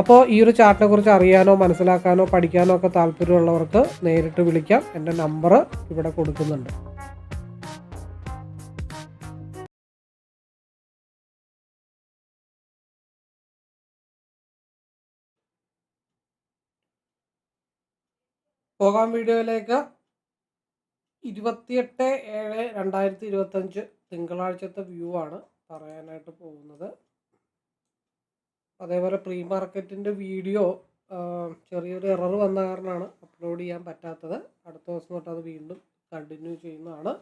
അപ്പോൾ ഈ ഒരു ചാർട്ടിനെ കുറിച്ച് അറിയാനോ മനസ്സിലാക്കാനോ പഠിക്കാനോ ഒക്കെ താല്പര്യമുള്ളവർക്ക് നേരിട്ട് വിളിക്കാം. എന്റെ നമ്പർ ഇവിടെ കൊടുക്കുന്നുണ്ട്. പോകാം വീഡിയോയിലേക്ക്. ഇരുപത്തിയെട്ട് ഏഴ് രണ്ടായിരത്തി ഇരുപത്തഞ്ച് തിങ്കളാഴ്ചത്തെ വ്യൂ ആണ് പറയാനായിട്ട് പോകുന്നത്. അതേപോലെ പ്രീ മാർക്കറ്റിന്റെ വീഡിയോ ചെറിയൊരു എറർ വന്ന കാരണമാണ് അപ്ലോഡ് ചെയ്യാൻ പറ്റാത്തത്. അടുത്ത ദിവസം തൊട്ട് അത് വീണ്ടും കണ്ടിന്യൂ ചെയ്യുന്നതാണ്.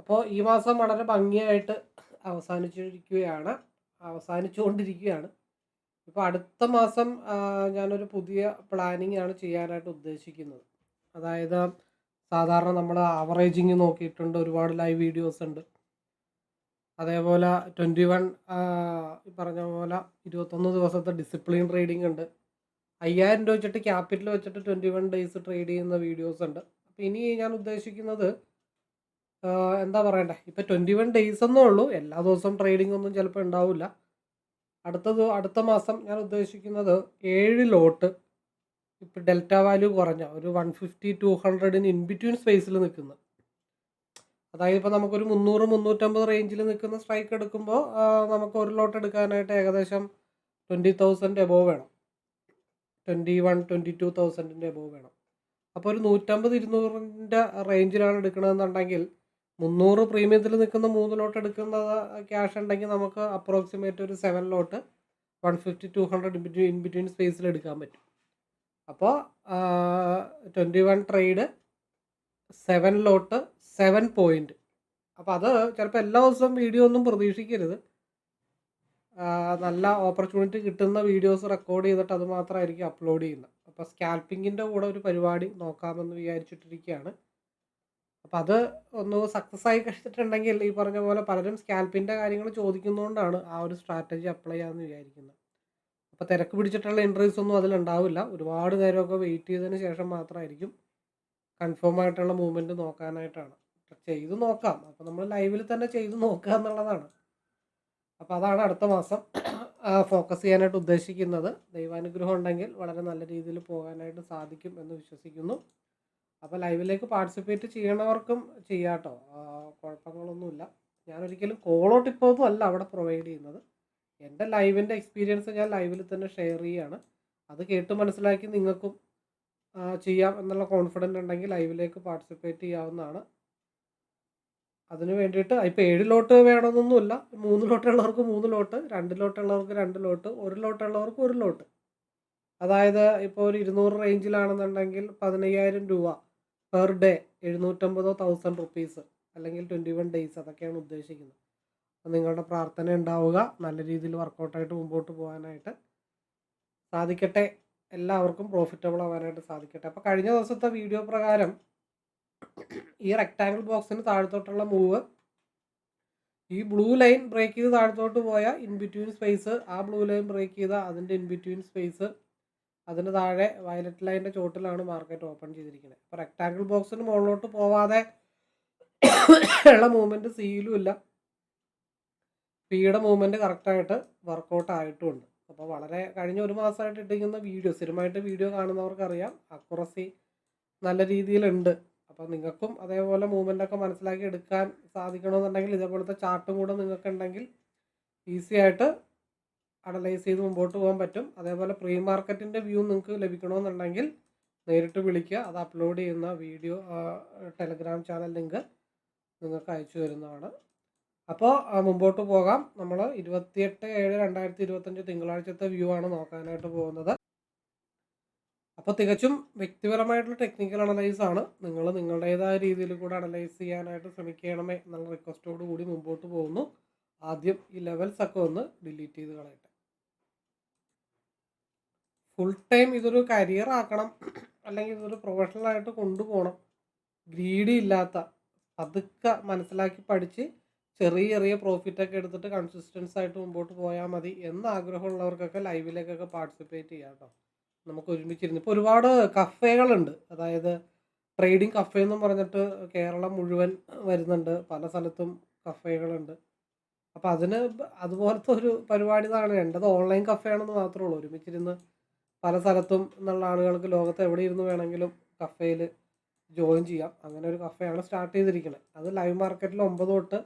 അപ്പോൾ ഈ മാസം വളരെ ഭംഗിയായിട്ട് അവസാനിച്ചിരിക്കുകയാണ് അവസാനിച്ചുകൊണ്ടിരിക്കുകയാണ്. ഇപ്പോൾ അടുത്ത മാസം ഞാനൊരു പുതിയ പ്ലാനിങ് ആണ് ചെയ്യാനായിട്ട് ഉദ്ദേശിക്കുന്നത്. അതായത് സാധാരണ നമ്മൾ ആവറേജിങ് നോക്കിയിട്ടുണ്ട് ഒരുപാട് ലൈവ് വീഡിയോസ് ഉണ്ട്. അതേപോലെ ട്വന്റി വൺ ഈ പറഞ്ഞ പോലെ ഇരുപത്തൊന്ന് ദിവസത്തെ ഡിസിപ്ലിൻ ട്രേഡിംഗ് ഉണ്ട്. അയ്യായിരം രൂപ വെച്ചിട്ട് ക്യാപിറ്റൽ വെച്ചിട്ട് ട്വന്റി വൺ ഡേയ്സ് ട്രേഡ് ചെയ്യുന്ന വീഡിയോസ് ഉണ്ട്. അപ്പോൾ ഇനി ഞാൻ ഉദ്ദേശിക്കുന്നത് എന്താ പറയണ്ടേ? ഇപ്പം ട്വന്റി വൺ ഡേയ്സ് എന്നേ ഉള്ളൂ. എല്ലാ ദിവസവും ട്രേഡിംഗ് ഒന്നും ചിലപ്പോൾ ഉണ്ടാവില്ല. അടുത്ത അടുത്ത മാസം ഞാൻ ഉദ്ദേശിക്കുന്നത് ഏഴ് ലോട്ട് ഇപ്പം ഡെൽറ്റ വാല്യൂ കുറഞ്ഞ ഒരു വൺ ഫിഫ്റ്റി ടു ഹൺഡ്രഡിന് ഇൻ ബിറ്റ്വീൻ സ്പേസിൽ നിൽക്കുന്ന. അതായത് ഇപ്പോൾ നമുക്കൊരു മുന്നൂറ് മുന്നൂറ്റമ്പത് റേഞ്ചിൽ നിൽക്കുന്ന സ്ട്രൈക്ക് എടുക്കുമ്പോൾ നമുക്ക് ഒരു ലോട്ട് എടുക്കാനായിട്ട് ഏകദേശം ട്വന്റി തൗസൻഡ് എബോവ് വേണം. ട്വന്റി വൺ ട്വന്റി ടു തൗസൻഡിന്റെ എബോവ് വേണം. അപ്പോൾ ഒരു നൂറ്റമ്പത് ഇരുന്നൂറിന്റെ റേഞ്ചിലാണ് എടുക്കണമെന്നുണ്ടെങ്കിൽ മുന്നൂറ് പ്രീമിയത്തിൽ നിൽക്കുന്ന മൂന്ന് ലോട്ട് എടുക്കുന്ന ക്യാഷ് ഉണ്ടെങ്കിൽ നമുക്ക് അപ്രോക്സിമേറ്റ് ഒരു seven lot one fifty to hundred in between സ്പേസിൽ എടുക്കാൻ പറ്റും. അപ്പോൾ twenty one trade seven lot seven point അപ്പോൾ അത് ചിലപ്പോൾ എല്ലാ ദിവസവും വീഡിയോ ഒന്നും പ്രതീക്ഷിക്കരുത്. നല്ല ഓപ്പർച്യൂണിറ്റി കിട്ടുന്ന വീഡിയോസ് റെക്കോർഡ് ചെയ്തിട്ട് അത് മാത്രമായിരിക്കും അപ്ലോഡ് ചെയ്യുന്നത്. അപ്പോൾ സ്കാൽപ്പിങ്ങിന്റെ കൂടെ ഒരു പരിപാടി നോക്കാമെന്ന് വിചാരിച്ചിട്ടിരിക്കുകയാണ്. അപ്പം അത് ഒന്ന് സക്സസ് ആയി കഴിഞ്ഞിട്ടുണ്ടെങ്കിൽ ഈ പറഞ്ഞ പോലെ പലരും സ്കാൽപ്പിന്റെ കാര്യങ്ങൾ ചോദിക്കുന്നതുകൊണ്ടാണ് ആ ഒരു സ്ട്രാറ്റജി അപ്ലൈ ചെയ്യാമെന്ന് വിചാരിക്കുന്നത്. അപ്പോൾ തിരക്ക് പിടിച്ചിട്ടുള്ള ഇൻട്രീസ് ഒന്നും അതിലുണ്ടാവില്ല. ഒരുപാട് നേരമൊക്കെ വെയിറ്റ് ചെയ്തതിന് ശേഷം മാത്രമായിരിക്കും കൺഫേം ആയിട്ടുള്ള മൂവ്മെന്റ് നോക്കാനായിട്ടാണ്. ചെയ്ത് നോക്കാം. അപ്പോൾ നമ്മൾ ലൈവിൽ തന്നെ ചെയ്ത് നോക്കുക എന്നുള്ളതാണ്. അപ്പോൾ അതാണ് അടുത്ത മാസം ഫോക്കസ് ചെയ്യാനായിട്ട് ഉദ്ദേശിക്കുന്നത്. ദൈവാനുഗ്രഹം ഉണ്ടെങ്കിൽ വളരെ നല്ല രീതിയിൽ പോകാനായിട്ട് സാധിക്കും എന്ന് വിശ്വസിക്കുന്നു. അപ്പോൾ ലൈവിലേക്ക് പാർട്ടിസിപ്പേറ്റ് ചെയ്യണവർക്കും ചെയ്യാട്ടോ കുഴപ്പങ്ങളൊന്നുമില്ല. ഞാനൊരിക്കലും കോളോ ഇപ്പോൾ ഒന്നും അല്ല അവിടെ പ്രൊവൈഡ് ചെയ്യുന്നത്. എന്റെ ലൈവിന്റെ എക്സ്പീരിയൻസ് ഞാൻ ലൈവിൽ തന്നെ ഷെയർ ചെയ്യുകയാണ് അത് കേട്ട് മനസ്സിലാക്കി നിങ്ങൾക്കും ചെയ്യാം എന്നുള്ള കോൺഫിഡന്റ് ഉണ്ടെങ്കിൽ ലൈവിലേക്ക് പാർട്ടിസിപ്പേറ്റ് ചെയ്യാവുന്നതാണ്. അതിന് വേണ്ടിയിട്ട് ഇപ്പോൾ ഏഴ് ലോട്ട് വേണമെന്നൊന്നുമില്ല. മൂന്ന് ലോട്ടുള്ളവർക്ക് മൂന്ന് ലോട്ട് രണ്ട് ലോട്ടുള്ളവർക്ക് രണ്ട് ലോട്ട് ഒരു ലോട്ടുള്ളവർക്ക് ഒരു ലോട്ട് അതായത് ഇപ്പോൾ ഒരു ഇരുന്നൂറ് റേഞ്ചിലാണെന്നുണ്ടെങ്കിൽ പതിനയ്യായിരം രൂപ പെർ ഡേ എഴുന്നൂറ്റമ്പതോ തൗസൻഡ് റുപ്പീസ് അല്ലെങ്കിൽ ട്വന്റി വൺ ഡേയ്സ് അതൊക്കെയാണ് ഉദ്ദേശിക്കുന്നത്. അപ്പോൾ നിങ്ങളുടെ പ്രാർത്ഥന ഉണ്ടാവുക. നല്ല രീതിയിൽ വർക്കൗട്ടായിട്ട് മുമ്പോട്ട് പോകാനായിട്ട് സാധിക്കട്ടെ. എല്ലാവർക്കും പ്രോഫിറ്റബിൾ ആവാനായിട്ട് സാധിക്കട്ടെ. അപ്പോൾ കഴിഞ്ഞ ദിവസത്തെ വീഡിയോ പ്രകാരം ഈ റെക്റ്റാങ്കിൾ ബോക്സിന് താഴത്തോട്ടുള്ള മൂവ് ഈ ബ്ലൂ ലൈൻ ബ്രേക്ക് ചെയ്ത് താഴത്തോട്ട് പോയ ഇൻ ബിറ്റ്വീൻ സ്പേസ് ആ ബ്ലൂ ലൈൻ ബ്രേക്ക് ചെയ്ത അതിന്റെ ഇൻ ബിറ്റ്വീൻ സ്പേസ് അതിന് താഴെ വയലറ്റ് ലൈന്റെ ചോട്ടിലാണ് മാർക്കറ്റ് ഓപ്പൺ ചെയ്തിരിക്കുന്നത്. അപ്പോൾ റെക്റ്റാങ്കിൾ ബോക്സിന് മുകളിലോട്ട് പോവാതെ ഉള്ള മൂവ്മെന്റ് സിയിലും ഇല്ല. പിയുടെ മൂവ്മെന്റ് കറക്റ്റായിട്ട് വർക്കൗട്ട് ആയിട്ടുമുണ്ട്. അപ്പോൾ വളരെ കഴിഞ്ഞ ഒരു മാസമായിട്ട് ഇട്ടിരിക്കുന്ന വീഡിയോ സ്ഥിരമായിട്ട് വീഡിയോ കാണുന്നവർക്കറിയാം. അക്കുറസി നല്ല രീതിയിലുണ്ട്. അപ്പോൾ നിങ്ങൾക്കും അതേപോലെ മൂവ്മെന്റ് ഒക്കെ മനസ്സിലാക്കി എടുക്കാൻ സാധിക്കണമെന്നുണ്ടെങ്കിൽ ഇതേപോലത്തെ ചാർട്ടും കൂടെ നിങ്ങൾക്കുണ്ടെങ്കിൽ ഈസി ആയിട്ട് അനലൈസ് ചെയ്ത് മുമ്പോട്ട് പോകാൻ പറ്റും. അതേപോലെ പ്രീ മാർക്കറ്റിന്റെ വ്യൂ നിങ്ങൾക്ക് ലഭിക്കണമെന്നുണ്ടെങ്കിൽ നേരിട്ട് വിളിക്കുക. അത് അപ്ലോഡ് ചെയ്യുന്ന വീഡിയോ ടെലഗ്രാം ചാനൽ ലിങ്ക് നിങ്ങൾക്ക് അയച്ചു തരുന്നതാണ്. അപ്പോൾ മുമ്പോട്ട് പോകാം. നമ്മൾ ഇരുപത്തിയെട്ട് ഏഴ് രണ്ടായിരത്തി ഇരുപത്തഞ്ച് തിങ്കളാഴ്ചത്തെ വ്യൂ ആണ് നോക്കാനായിട്ട് പോകുന്നത്. അപ്പോൾ തികച്ചും വ്യക്തിപരമായിട്ടുള്ള ടെക്നിക്കൽ അനലൈസ് ആണ്. നിങ്ങൾ നിങ്ങളുടേതായ രീതിയിൽ കൂടെ അനലൈസ് ചെയ്യാനായിട്ട് ശ്രമിക്കണമേ എന്നുള്ള റിക്വസ്റ്റോട് കൂടി മുമ്പോട്ട് പോകുന്നു. ആദ്യം ഈ ലെവൽസ് ഒക്കെ ഒന്ന് ഡിലീറ്റ് ചെയ്ത് കളയട്ടെ. ഫുൾ ടൈം ഇതൊരു കരിയർ ആക്കണം. അല്ലെങ്കിൽ ഇതൊരു പ്രൊഫഷണലായിട്ട് കൊണ്ടുപോകണം. ഗ്രീഡി ഇല്ലാത്ത പതുക്കെ മനസ്സിലാക്കി പഠിച്ച് ചെറിയ ചെറിയ പ്രോഫിറ്റ് ഒക്കെ എടുത്തിട്ട് കൺസിസ്റ്റൻസ് ആയിട്ട് മുമ്പോട്ട് പോയാൽ മതി എന്ന് ആഗ്രഹമുള്ളവർക്കൊക്കെ ലൈവിലേക്കൊക്കെ പാർട്ടിസിപ്പേറ്റ് ചെയ്യാം കേട്ടോ നമുക്ക് ഒരുമിച്ചിരുന്ന്. ഇപ്പോൾ ഒരുപാട് കഫേകളുണ്ട് അതായത് ട്രേഡിംഗ് കഫേ എന്നും പറഞ്ഞിട്ട് കേരളം മുഴുവൻ വരുന്നുണ്ട്. പല സ്ഥലത്തും കഫേകളുണ്ട് അപ്പോൾ അതിന് അതുപോലത്തെ ഒരു പരിപാടി ഇതാണ്. വേണ്ടത് ഓൺലൈൻ കഫേയാണെന്ന് മാത്രമേ ഉള്ളൂ. ഒരുമിച്ചിരുന്ന് പല സ്ഥലത്തും എന്നുള്ള ആളുകൾക്ക് ലോകത്ത് എവിടെ ഇരുന്ന് വേണമെങ്കിലും കഫേയിൽ ജോയിൻ ചെയ്യാം. അങ്ങനെ ഒരു കഫേയാണ് സ്റ്റാർട്ട് ചെയ്തിരിക്കുന്നത് അത് ലൈവ് മാർക്കറ്റിൽ ഒമ്പത് തൊട്ട്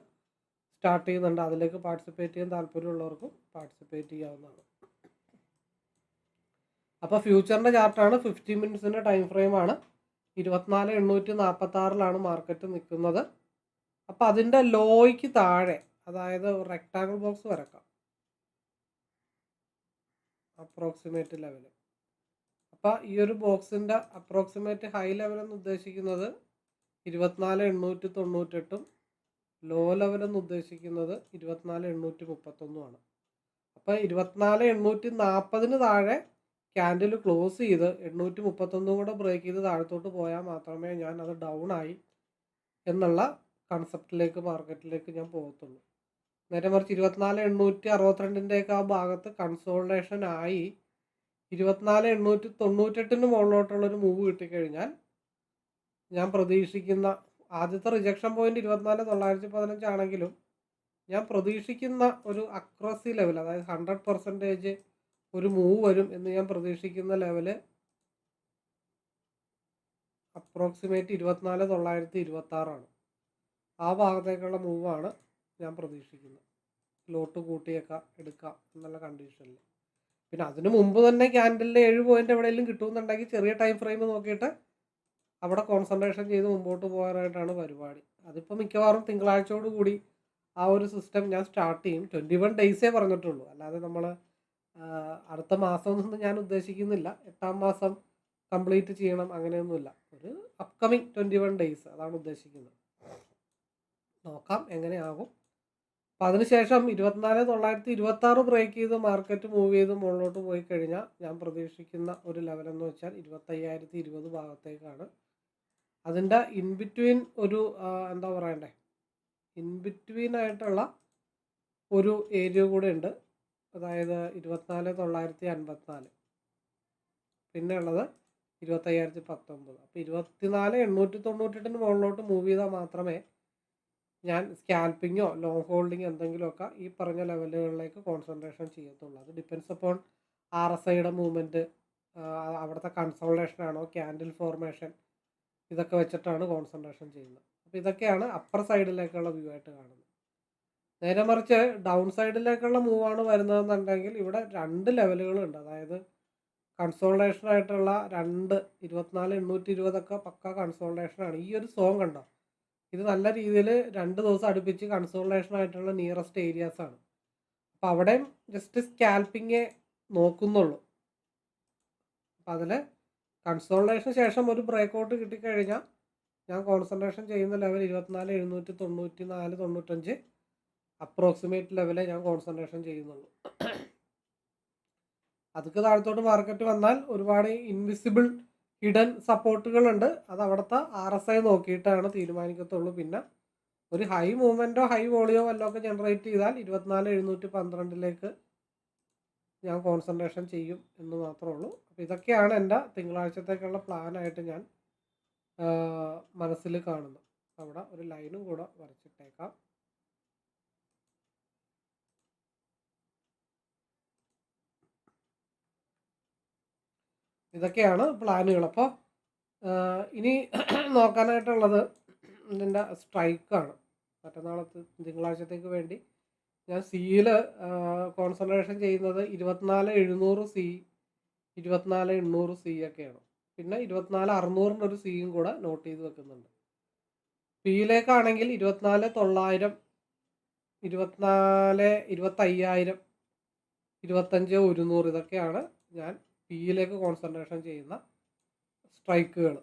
സ്റ്റാർട്ട് ചെയ്യുന്നുണ്ട്. അതിലേക്ക് പാർട്ടിസിപ്പേറ്റ് ചെയ്യാൻ താല്പര്യമുള്ളവർക്കും പാർട്ടിസിപ്പേറ്റ് ചെയ്യാവുന്നതാണ്. അപ്പോൾ ഫ്യൂച്ചറിന്റെ ചാർട്ടാണ് ഫിഫ്റ്റി മിനിറ്റ്സിന്റെ ടൈം ഫ്രെയിമാണ് ഇരുപത്തിനാല് എണ്ണൂറ്റി നാൽപ്പത്തി ആറിലാണ് മാർക്കറ്റ് നിൽക്കുന്നത്. അപ്പോൾ അതിന്റെ ലോയ്ക്ക് താഴെ അതായത് റെക്ടാങ്കിൾ ബോക്സ് വരക്കാം. അപ്രോക്സിമേറ്റ് ലെവൽ അപ്പോൾ ഈ ഒരു ബോക്സിന്റെ അപ്രോക്സിമേറ്റ് ഹൈ ലെവൽ എന്ന് ഉദ്ദേശിക്കുന്നത് ഇരുപത്തിനാല് എണ്ണൂറ്റി തൊണ്ണൂറ്റെട്ടും ലോ ലെവൽ എന്ന് ഉദ്ദേശിക്കുന്നത് ഇരുപത്തിനാല് എണ്ണൂറ്റി മുപ്പത്തൊന്നുമാണ് അപ്പോൾ ഇരുപത്തിനാല് എണ്ണൂറ്റി നാൽപ്പതിന് താഴെ ക്യാൻഡിൽ ക്ലോസ് ചെയ്ത് എണ്ണൂറ്റി മുപ്പത്തൊന്നും കൂടെ ബ്രേക്ക് ചെയ്ത് താഴത്തോട്ട് പോയാൽ മാത്രമേ ഞാൻ അത് ഡൗൺ ആയി എന്നുള്ള കൺസെപ്റ്റിലേക്ക് മാർക്കറ്റിലേക്ക് ഞാൻ പോകത്തുള്ളൂ. നേരെ മറിച്ച് ഇരുപത്തിനാല് എണ്ണൂറ്റി അറുപത്തിരണ്ടിന്റെയൊക്കെ ആ ഭാഗത്ത് കൺസോൾട്ടേഷൻ ആയി ഇരുപത്തിനാല് എണ്ണൂറ്റി തൊണ്ണൂറ്റെട്ടിന് മുകളിലോട്ടുള്ളൊരു മൂവ് കിട്ടിക്കഴിഞ്ഞാൽ ഞാൻ പ്രതീക്ഷിക്കുന്ന ആദ്യത്തെ റിജക്ഷൻ പോയിന്റ് ഇരുപത്തിനാല് തൊള്ളായിരത്തി പതിനഞ്ചാണെങ്കിലും ഞാൻ പ്രതീക്ഷിക്കുന്ന ഒരു അക്രസി ലെവൽ അതായത് ഹൺഡ്രഡ് പെർസെന്റേജ് ഒരു മൂവ് വരും എന്ന് ഞാൻ പ്രതീക്ഷിക്കുന്ന ലെവൽ അപ്രോക്സിമേറ്റ് ഇരുപത്തിനാല് തൊള്ളായിരത്തി ഇരുപത്തി ആറാണ് ആ ഭാഗത്തേക്കുള്ള മൂവാണ് ഞാൻ പ്രതീക്ഷിക്കുന്നത്. ലോട്ട് കൂട്ടിയേക്കാം എടുക്കാം എന്നുള്ള കണ്ടീഷനിൽ പിന്നെ അതിന് മുമ്പ് തന്നെ ക്യാൻഡലിന്റെ ഏഴ് പോയിന്റ് എവിടെയെങ്കിലും കിട്ടുമെന്നുണ്ടെങ്കിൽ ചെറിയ ടൈം ഫ്രെയിം നോക്കിയിട്ട് അവിടെ കോൺസെൻട്രേഷൻ ചെയ്ത് മുമ്പോട്ട് പോകാനായിട്ടാണ് പരിപാടി. അതിപ്പോൾ മിക്കവാറും തിങ്കളാഴ്ചയോട് കൂടി ആ ഒരു സിസ്റ്റം ഞാൻ സ്റ്റാർട്ട് ചെയ്യും. ട്വന്റി വൺ ഡേയ്സേ പറഞ്ഞിട്ടുള്ളൂ. അല്ലാതെ നമ്മൾ അടുത്ത മാസം ഞാൻ ഉദ്ദേശിക്കുന്നില്ല. എട്ടാം മാസം കംപ്ലീറ്റ് ചെയ്യണം അങ്ങനെയൊന്നുമില്ല. ഒരു അപ്കമിങ് ട്വന്റി വൺ ഡേയ്സ് അതാണ് ഉദ്ദേശിക്കുന്നത്. നോക്കാം എങ്ങനെയാകും. അപ്പോൾ അതിനുശേഷം ഇരുപത്തിനാല് തൊള്ളായിരത്തി ഇരുപത്തി ആറ് ബ്രേക്ക് ചെയ്ത് മാർക്കറ്റ് മൂവ് ചെയ്ത് മുകളിലോട്ട് പോയി കഴിഞ്ഞാൽ ഞാൻ പ്രതീക്ഷിക്കുന്ന ഒരു ലെവലെന്ന് വെച്ചാൽ ഇരുപത്തയ്യായിരത്തി ഇരുപത് ഭാഗത്തേക്കാണ്. അതിന്റെ ഇൻ ബിറ്റ്വീൻ ഒരു എന്താ പറയണ്ടേ? ഇൻ ബിറ്റ്വീൻ ആയിട്ടുള്ള ഒരു ഏരിയ കൂടെ ഉണ്ട്. അതായത് ഇരുപത്തിനാല് തൊള്ളായിരത്തി അൻപത്തിനാല്. പിന്നെ ഉള്ളത് ഇരുപത്തയ്യായിരത്തി പത്തൊമ്പത്. അപ്പോൾ ഇരുപത്തിനാല് എണ്ണൂറ്റി തൊണ്ണൂറ്റെട്ടിന് മുകളിലോട്ട് മൂവ് ചെയ്താൽ മാത്രമേ ഞാൻ സ്കാൽപ്പിങ്ങോ ലോങ് ഹോൾഡിങ്ങോ എന്തെങ്കിലുമൊക്കെ ഈ പറഞ്ഞ ലെവലുകളിലേക്ക് കോൺസെൻട്രേഷൻ ചെയ്യത്തുള്ളൂ. അത് ഡിപ്പെൻസ് അപ്പോൺ ആർ എസ് ഐയുടെ മൂവ്മെന്റ് അവിടുത്തെ കൺസോൾട്ടേഷൻ ആണോ ക്യാൻഡിൽ ഫോർമേഷൻ ഇതൊക്കെ വെച്ചിട്ടാണ് കോൺസെൻട്രേഷൻ ചെയ്യുന്നത്. അപ്പോൾ ഇതൊക്കെയാണ് അപ്പർ സൈഡിലേക്കുള്ള വ്യൂ ആയിട്ട് കാണുന്നത്. നേരെ മറിച്ച് ഡൗൺ സൈഡിലേക്കുള്ള മൂവാണ് വരുന്നതെന്നുണ്ടെങ്കിൽ ഇവിടെ രണ്ട് ലെവലുകളുണ്ട് അതായത് കൺസോൾട്ടേഷൻ ആയിട്ടുള്ള രണ്ട് ഇരുപത്തിനാല് എണ്ണൂറ്റി ഇരുപതൊക്കെ പക്ക കൺസോൾട്ടേഷനാണ് ഈ ഒരു സോങ് കണ്ടോ? ഇത് നല്ല രീതിയിൽ രണ്ട് ദിവസം അടുപ്പിച്ച് കൺസോൾട്ടേഷൻ ആയിട്ടുള്ള നിയറസ്റ്റ് ഏരിയാസ് ആണ്. അപ്പോൾ അവിടെയും ജസ്റ്റ് സ്കാൽപ്പിങ്ങേ നോക്കുന്നുള്ളൂ. അപ്പം അതിൽ കൺസോൾട്ടേഷന് ശേഷം ഒരു ബ്രേക്ക് ഔട്ട് കിട്ടിക്കഴിഞ്ഞാൽ ഞാൻ കോൺസെൻട്രേഷൻ ചെയ്യുന്ന ലെവൽ ഇരുപത്തിനാല് എഴുന്നൂറ്റി തൊണ്ണൂറ്റി നാല് തൊണ്ണൂറ്റഞ്ച് അപ്രോക്സിമേറ്റ് ലെവലേ ഞാൻ കോൺസെൻട്രേഷൻ ചെയ്യുന്നുള്ളൂ. അതൊക്കെ താഴത്തോട്ട് മാർക്കറ്റ് വന്നാൽ ഒരുപാട് ഇൻവിസിബിൾ ഹിഡൻ സപ്പോർട്ടുകളുണ്ട് അത് അവിടുത്തെ ആർ എസ് ഐ നോക്കിയിട്ടാണ് തീരുമാനിക്കത്തുള്ളൂ. പിന്നെ ഒരു ഹൈ മൂവ്മെന്റോ ഹൈ വോളിയോ വല്ലതും ഒക്കെ ജനറേറ്റ് ചെയ്താൽ ഇരുപത്തിനാല് എഴുന്നൂറ്റി പന്ത്രണ്ടിലേക്ക് ഞാൻ കോൺസെൻട്രേഷൻ ചെയ്യും എന്ന് മാത്രമേ ഉള്ളൂ അപ്പോൾ ഇതൊക്കെയാണ് എന്റെ തിങ്കളാഴ്ചത്തേക്കുള്ള പ്ലാനായിട്ട് ഞാൻ മനസ്സിൽ കാണുന്നു അവിടെ ഒരു ലൈനും കൂടെ വരച്ചിട്ടേക്കാം. ഇതൊക്കെയാണ് പ്ലാനുകൾ അപ്പോൾ ഇനി നോക്കാനായിട്ടുള്ളത് ഇതിന്റെ സ്ട്രൈക്കാണ് മറ്റന്നാളത്തെ തിങ്കളാഴ്ചത്തേക്ക് വേണ്ടി ഞാൻ സിയിൽ കോൺസെൻട്രേഷൻ ചെയ്യുന്നത് ഇരുപത്തിനാല് എഴുന്നൂറ് സി ഇരുപത്തിനാല് എണ്ണൂറ് സി ഒക്കെയാണ്. പിന്നെ ഇരുപത്തിനാല് അറുന്നൂറിന്റെ ഒരു സിയും കൂടെ നോട്ട് ചെയ്ത് വെക്കുന്നുണ്ട്. പിയിലേക്കാണെങ്കിൽ ഇരുപത്തിനാല് തൊള്ളായിരം ഇരുപത്തിനാല് ഇരുപത്തയ്യായിരം ഇരുപത്തഞ്ച് ഒരുന്നൂറ് ഇതൊക്കെയാണ് ഞാൻ പിയിലേക്ക് കോൺസെൻട്രേഷൻ ചെയ്യുന്ന സ്ട്രൈക്കുകൾ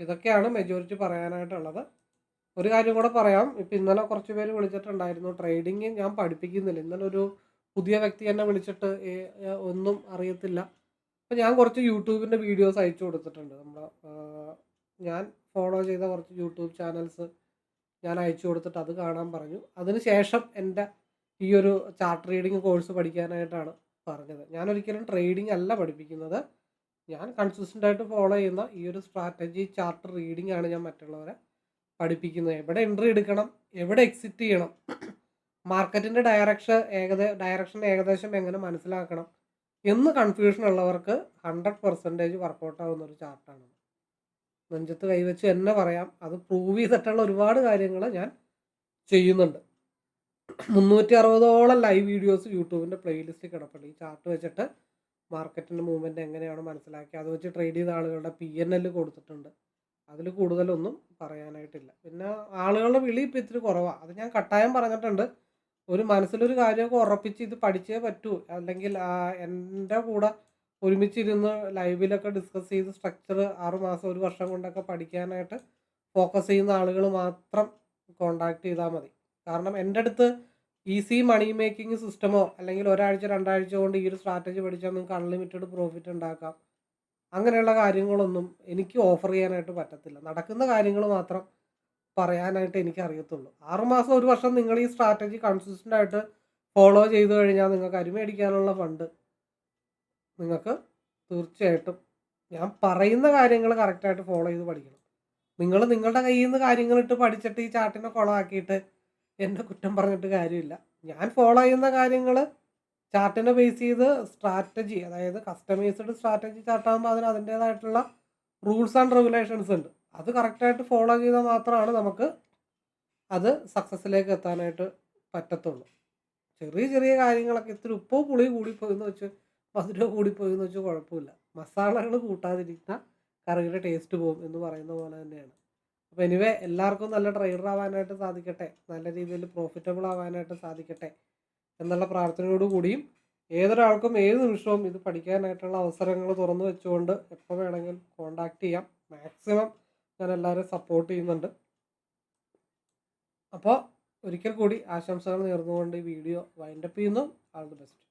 ഇതൊക്കെയാണ് മെജോറിറ്റി പറയാനായിട്ടുള്ളത്. ഒരു കാര്യം കൂടെ പറയാം. ഇപ്പം ഇന്നലെ കുറച്ച് പേര് വിളിച്ചിട്ടുണ്ടായിരുന്നു. ട്രേഡിങ് ഞാൻ പഠിപ്പിക്കുന്നില്ല. ഇന്നലെ ഒരു പുതിയ വ്യക്തി എന്നെ വിളിച്ചിട്ട് ഒന്നും അറിയത്തില്ല. അപ്പം ഞാൻ കുറച്ച് യൂട്യൂബിന്റെ വീഡിയോസ് അയച്ചു കൊടുത്തിട്ടുണ്ട്. നമ്മുടെ ഞാൻ ഫോളോ ചെയ്ത കുറച്ച് യൂട്യൂബ് ചാനൽസ് ഞാൻ അയച്ചു കൊടുത്തിട്ട് അത് കാണാൻ പറഞ്ഞു. അതിനുശേഷം എന്റെ ഈ ഒരു ചാർട്ട് റീഡിങ് കോഴ്സ് പഠിക്കാനായിട്ടാണ് പറഞ്ഞത്. ഞാൻ ഒരിക്കലും ട്രേഡിംഗ് അല്ല പഠിപ്പിക്കുന്നത്. ഞാൻ കൺസിസ്റ്റന്റ് ആയിട്ട് ഫോളോ ചെയ്യുന്ന ഈ ഒരു സ്ട്രാറ്റജി ചാർട്ട് റീഡിംഗ് ആണ് ഞാൻ മറ്റുള്ളവരെ പഠിപ്പിക്കുന്നത് എവിടെ എൻട്രി എടുക്കണം? എവിടെ എക്സിറ്റ് ചെയ്യണം? മാർക്കറ്റിന്റെ ഡയറക്ഷൻ ഏകദേ ഡയറക്ഷൻ ഏകദേശം എങ്ങനെ മനസ്സിലാക്കണം? എന്ന് കൺഫ്യൂഷൻ ഉള്ളവർക്ക് ഹൺഡ്രഡ് പെർസെന്റേജ് വർക്കൗട്ട് ആവുന്ന ഒരു ചാർട്ടാണ് നെഞ്ചത്ത് കൈവച്ച് തന്നെ പറയാം. അത് പ്രൂവ് ചെയ്തിട്ടുള്ള ഒരുപാട് കാര്യങ്ങൾ ഞാൻ ചെയ്യുന്നുണ്ട്. മുന്നൂറ്റി അറുപതോളം ലൈവ് വീഡിയോസ് യൂട്യൂബിന്റെ പ്ലേലിസ്റ്റ് കിടപ്പുണ്ട്. ഈ ചാർട്ട് വെച്ചിട്ട് മാർക്കറ്റിന്റെ മൂവ്മെന്റ് എങ്ങനെയാണ് മനസ്സിലാക്കി. അത് വെച്ച് ട്രേഡ് ചെയ്ത ആളുകളുടെ പി എൻ എൽ കൊടുത്തിട്ടുണ്ട്. അതിൽ കൂടുതലൊന്നും പറയാനായിട്ടില്ല. പിന്നെ ആളുകളുടെ വിളി ഇപ്പം ഇത്തിരി കുറവാണ് അത് ഞാൻ കട്ടായം പറഞ്ഞിട്ടുണ്ട്. ഒരു മനസ്സിലൊരു കാര്യമൊക്കെ ഉറപ്പിച്ച് ഇത് പഠിച്ചേ പറ്റൂ. അല്ലെങ്കിൽ എന്റെ കൂടെ ഒരുമിച്ചിരുന്ന് ലൈവിലൊക്കെ ഡിസ്കസ് ചെയ്ത് സ്ട്രക്ചർ ആറുമാസം ഒരു വർഷം കൊണ്ടൊക്കെ പഠിക്കാനായിട്ട് ഫോക്കസ് ചെയ്യുന്ന ആളുകൾ മാത്രം കോണ്ടാക്ട് ചെയ്താൽ മതി. കാരണം എന്റെ അടുത്ത് ഈസി മണി മേക്കിംഗ് സിസ്റ്റമോ അല്ലെങ്കിൽ ഒരാഴ്ച രണ്ടാഴ്ച കൊണ്ട് ഈ ഒരു സ്ട്രാറ്റജി പഠിച്ചാൽ നിങ്ങൾക്ക് അൺലിമിറ്റഡ് പ്രോഫിറ്റ് ഉണ്ടാക്കാം. അങ്ങനെയുള്ള കാര്യങ്ങളൊന്നും എനിക്ക് ഓഫർ ചെയ്യാനായിട്ട് പറ്റത്തില്ല. നടക്കുന്ന കാര്യങ്ങൾ മാത്രം പറയാനായിട്ട് എനിക്ക് അറിയത്തുള്ളൂ. ആറുമാസം ഒരു വർഷം നിങ്ങൾ ഈ സ്ട്രാറ്റജി കൺസിസ്റ്റന്റ് ആയിട്ട് ഫോളോ ചെയ്തു കഴിഞ്ഞാൽ നിങ്ങൾക്ക് അരിമേടിക്കാനുള്ള ഫണ്ട് നിങ്ങൾക്ക് തീർച്ചയായിട്ടും ഞാൻ പറയുന്ന കാര്യങ്ങൾ കറക്റ്റായിട്ട് ഫോളോ ചെയ്ത് പഠിക്കണം. നിങ്ങൾ നിങ്ങളുടെ കയ്യിൽ നിന്ന് കാര്യങ്ങളിട്ട് പഠിച്ചിട്ട് ഈ ചാർട്ടിനെ കുളമാക്കിയിട്ട് എന്നെ കുറ്റം പറഞ്ഞിട്ട് കാര്യമില്ല. ഞാൻ ഫോളോ ചെയ്യുന്ന കാര്യങ്ങൾ ചാർട്ടിനെ ബേസ് ചെയ്ത് സ്ട്രാറ്റജി അതായത് കസ്റ്റമൈസ്ഡ് സ്ട്രാറ്റജി ചാർട്ടാകുമ്പോൾ അതിന് അതിന്റേതായിട്ടുള്ള റൂൾസ് ആൻഡ് റെഗുലേഷൻസ് ഉണ്ട്. അത് കറക്റ്റായിട്ട് ഫോളോ ചെയ്താൽ മാത്രമാണ് നമുക്ക് അത് സക്സസ്സിലേക്ക് എത്താനായിട്ട് പറ്റത്തുള്ളൂ. ചെറിയ ചെറിയ കാര്യങ്ങളൊക്കെ ഇത്തിരി ഉപ്പോ പുളി കൂടിപ്പോയി എന്ന് വെച്ച് മധുരം കൂടിപ്പോയി എന്ന് വെച്ച് കുഴപ്പമില്ല. മസാലകൾ കൂട്ടാതിരിക്കുന്ന കറിയുടെ ടേസ്റ്റ് പോകും എന്ന് പറയുന്ന പോലെ തന്നെയാണ്. അപ്പോൾ എനിവേ എല്ലാവർക്കും നല്ല ട്രേഡർ ആവാനായിട്ട് സാധിക്കട്ടെ. നല്ല രീതിയിൽ പ്രോഫിറ്റബിൾ ആവാനായിട്ട് സാധിക്കട്ടെ. എന്നുള്ള പ്രാർത്ഥനയോട് കൂടിയും ഏതൊരാൾക്കും ഏത് നിമിഷവും ഇത് പഠിക്കാനായിട്ടുള്ള അവസരങ്ങൾ തുറന്നു വെച്ചുകൊണ്ട് എപ്പോൾ വേണമെങ്കിലും കോണ്ടാക്ട് ചെയ്യാം. മാക്സിമം ഞാൻ എല്ലാവരും സപ്പോർട്ട് ചെയ്യുന്നുണ്ട്. അപ്പോൾ ഒരിക്കൽ കൂടി ആശംസകൾ നേർന്നുകൊണ്ട് ഈ വീഡിയോ വൈൻഡപ്പ് ചെയ്യുന്നു. ആൾ ദി ബെസ്റ്റ്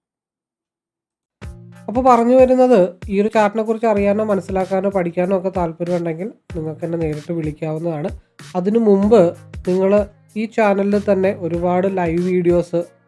അപ്പോൾ പറഞ്ഞു വരുന്നത് ഈ ഒരു ചാർട്ടിനെ കുറിച്ച് അറിയാനോ മനസ്സിലാക്കാനോ പഠിക്കാനോ ഒക്കെ താല്പര്യമുണ്ടെങ്കിൽ നിങ്ങൾക്ക് എന്നെ നേരിട്ട് വിളിക്കാവുന്നതാണ്. അതിനു മുമ്പ് നിങ്ങൾ ഈ ചാനലിൽ തന്നെ ഒരുപാട് ലൈവ് വീഡിയോസ്